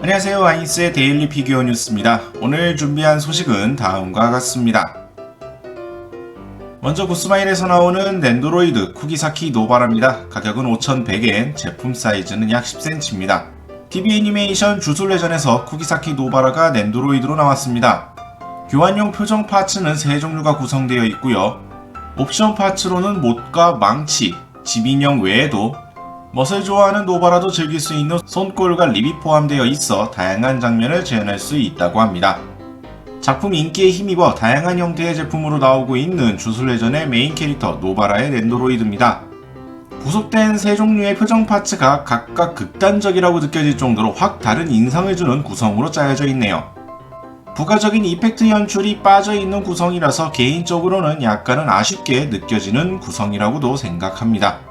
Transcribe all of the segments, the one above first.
안녕하세요. 아이스의 데일리 피규어 뉴스입니다. 오늘 준비한 소식은 다음과 같습니다. 먼저 구스마일에서 나오는 넨도로이드 쿠기사키 노바라입니다. 가격은 5,100엔, 제품 사이즈는 약 10cm입니다. TV 애니메이션 주술래전에서 쿠기사키 노바라가 넨도로이드로 나왔습니다. 교환용 표정 파츠는 세 종류가 구성되어 있고요. 옵션 파츠로는 못과 망치, 지민형 외에도 멋을 좋아하는 노바라도 즐길 수 있는 손골과 립이 포함되어 있어 다양한 장면을 재현할 수 있다고 합니다. 작품 인기에 힘입어 다양한 형태의 제품으로 나오고 있는 주술래전의 메인 캐릭터 노바라의 랜도로이드입니다. 부속된 세 종류의 표정 파츠가 각각 극단적이라고 느껴질 정도로 확 다른 인상을 주는 구성으로 짜여져 있네요. 부가적인 이펙트 연출이 빠져있는 구성이라서 개인적으로는 약간은 아쉽게 느껴지는 구성이라고도 생각합니다.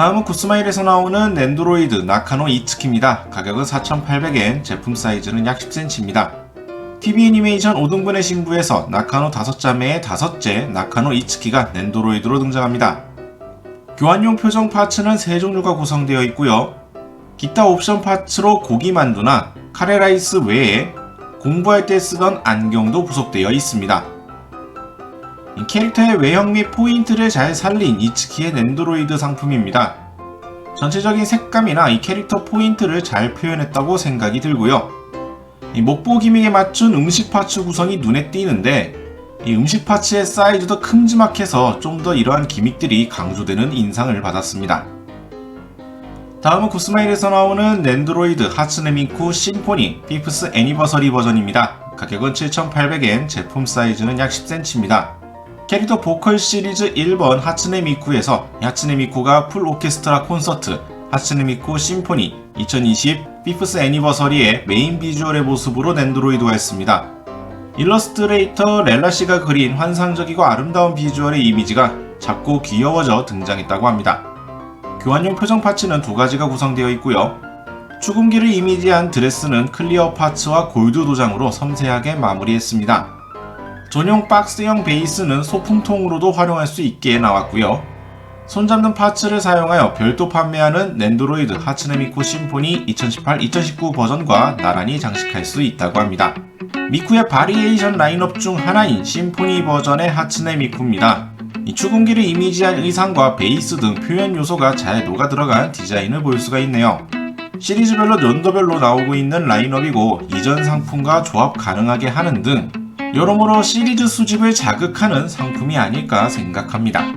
다음은 구스마일에서 나오는 랜드로이드 나카노 이츠키입니다. 가격은 4,800엔, 제품 사이즈는 약 10cm입니다. TV 애니메이션 5등분의 신부에서 나카노 5자매의 다섯째 나카노 이츠키가 랜드로이드로 등장합니다. 교환용 표정 파츠는 세 종류가 구성되어 있고요. 기타 옵션 파츠로 고기 만두나 카레라이스 외에 공부할 때 쓰던 안경도 부속되어 있습니다. 이 캐릭터의 외형 및 포인트를 잘 살린 이츠키의 랜드로이드 상품입니다. 전체적인 색감이나 이 캐릭터 포인트를 잘 표현했다고 생각이 들고요. 이 목보 기믹에 맞춘 음식 파츠 구성이 눈에 띄는데 이 음식 파츠의 사이즈도 큼지막해서 좀 더 이러한 기믹들이 강조되는 인상을 받았습니다. 다음은 구스마일에서 나오는 랜드로이드 하츠네미쿠 심포니 피프스 애니버서리 버전입니다. 가격은 7,800엔, 제품 사이즈는 약 10cm입니다. 캐릭터 보컬 시리즈 1번 하츠네 미쿠에서 하츠네 미쿠가 풀 오케스트라 콘서트 하츠네 미쿠 심포니 2020 피프스 애니버서리의 메인 비주얼의 모습으로 랜드로이드화했습니다. 일러스트레이터 렐라 씨가 그린 환상적이고 아름다운 비주얼의 이미지가 작고 귀여워져 등장했다고 합니다. 교환용 표정 파츠는 두 가지가 구성되어 있고요. 죽음기를 이미지한 드레스는 클리어 파츠와 골드 도장으로 섬세하게 마무리했습니다. 전용 박스형 베이스는 소품통으로도 활용할 수 있게 나왔고요. 손잡는 파츠를 사용하여 별도 판매하는 랜드로이드 하츠네미쿠 심포니 2018-2019 버전과 나란히 장식할 수 있다고 합니다. 미쿠의 바리에이션 라인업 중 하나인 심포니 버전의 하츠네미쿠입니다. 이 추궁기를 이미지한 의상과 베이스 등 표현 요소가 잘 녹아 들어간 디자인을 볼 수가 있네요. 시리즈별로 연도별로 나오고 있는 라인업이고 이전 상품과 조합 가능하게 하는 등 여러모로 시리즈 수집을 자극하는 상품이 아닐까 생각합니다.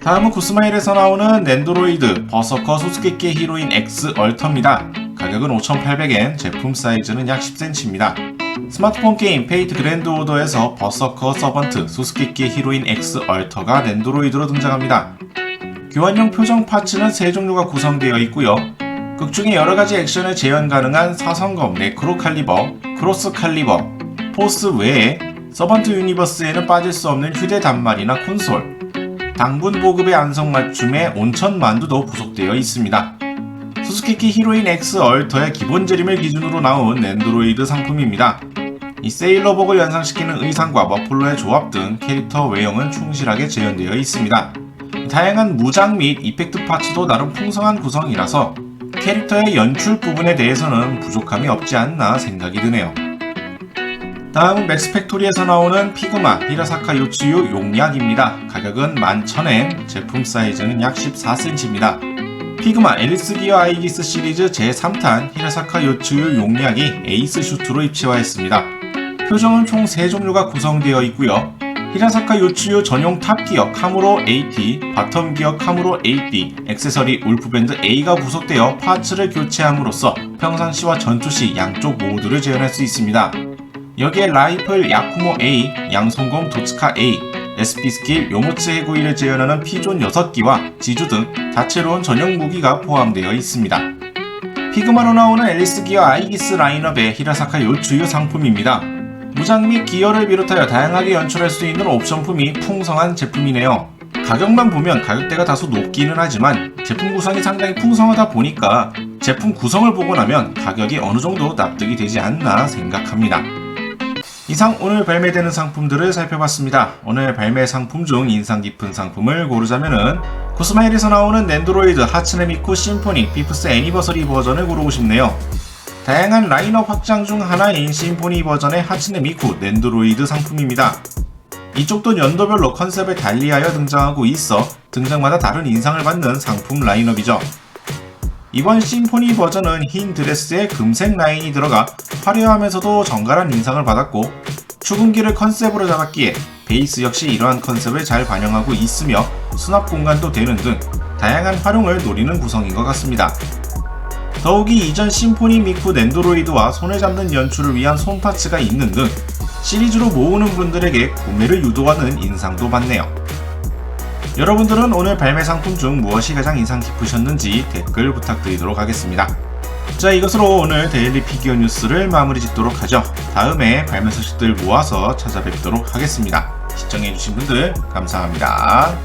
다음은 구스마일에서 나오는 랜드로이드 버서커 수수께끼 히로인 X 얼터입니다. 가격은 5,800엔, 제품 사이즈는 약 10cm입니다. 스마트폰 게임 페이트 그랜드 오더에서 버서커 서번트 수수께끼 히로인 X 얼터가 랜드로이드로 등장합니다. 교환용 표정 파츠는 세 종류가 구성되어 있고요. 극 중에 여러 가지 액션을 재현 가능한 사성검 네크로 칼리버, 크로스 칼리버, 포스 외에 서번트 유니버스에는 빠질 수 없는 휴대 단말이나 콘솔, 당분 보급의 안성맞춤에 온천 만두도 부속되어 있습니다. 수수께끼 히로인 X 얼터의 기본 재림을 기준으로 나온 랜드로이드 상품입니다. 이 세일러복을 연상시키는 의상과 머플러의 조합 등 캐릭터 외형은 충실하게 재현되어 있습니다. 다양한 무장 및 이펙트 파츠도 나름 풍성한 구성이라서 캐릭터의 연출 부분에 대해서는 부족함이 없지 않나 생각이 드네요. 다음은 맥스팩토리에서 나오는 피그마 히라사카 요츠유 용약입니다. 가격은 11,000엔, 제품 사이즈는 약 14cm입니다. 피그마 앨리스 기어 아이기스 시리즈 제3탄 히라사카 요츠유 용약이 에이스 슈트로 입체화했습니다. 표정은 총 3종류가 구성되어 있고요. 히라사카 요츠유 전용 탑기어 카무로 AT, 바텀 기어 카무로 AD, 액세서리 울프밴드 A가 부속되어 파츠를 교체함으로써 평상시와 전투시 양쪽 모두를 재현할 수 있습니다. 여기에 라이플 야쿠모 A, 양손검 도츠카 A, SP 스킬 요모츠 해구이를 재현하는 피존 6기와 지주 등 다채로운 전용 무기가 포함되어 있습니다. 피그마로 나오는 앨리스 기어 아이기스 라인업의 히라사카 요츠유 상품입니다. 무장 및 기어를 비롯하여 다양하게 연출할 수 있는 옵션품이 풍성한 제품이네요. 가격만 보면 가격대가 다소 높기는 하지만 제품 구성이 상당히 풍성하다 보니까 제품 구성을 보고 나면 가격이 어느 정도 납득이 되지 않나 생각합니다. 이상 오늘 발매되는 상품들을 살펴봤습니다. 오늘 발매 상품 중 인상 깊은 상품을 고르자면은 구스마일에서 나오는 랜드로이드 하츠네미쿠 심포니 피프스 애니버서리 버전을 고르고 싶네요. 다양한 라인업 확장 중 하나인 심포니 버전의 하츠네 미쿠 넨드로이드 상품입니다. 이쪽도 연도별로 컨셉을 달리하여 등장하고 있어 등장마다 다른 인상을 받는 상품 라인업이죠. 이번 심포니 버전은 흰 드레스에 금색 라인이 들어가 화려하면서도 정갈한 인상을 받았고 추궁기를 컨셉으로 잡았기에 베이스 역시 이러한 컨셉을 잘 반영하고 있으며 수납 공간도 되는 등 다양한 활용을 노리는 구성인 것 같습니다. 더욱이 이전 심포니 미쿠 넨드로이드와 손을 잡는 연출을 위한 손파츠가 있는 등 시리즈로 모으는 분들에게 구매를 유도하는 인상도 받네요. 여러분들은 오늘 발매 상품 중 무엇이 가장 인상 깊으셨는지 댓글 부탁드리도록 하겠습니다. 자 이것으로 오늘 데일리 피규어 뉴스를 마무리 짓도록 하죠. 다음에 발매 소식들 모아서 찾아뵙도록 하겠습니다. 시청해주신 분들 감사합니다.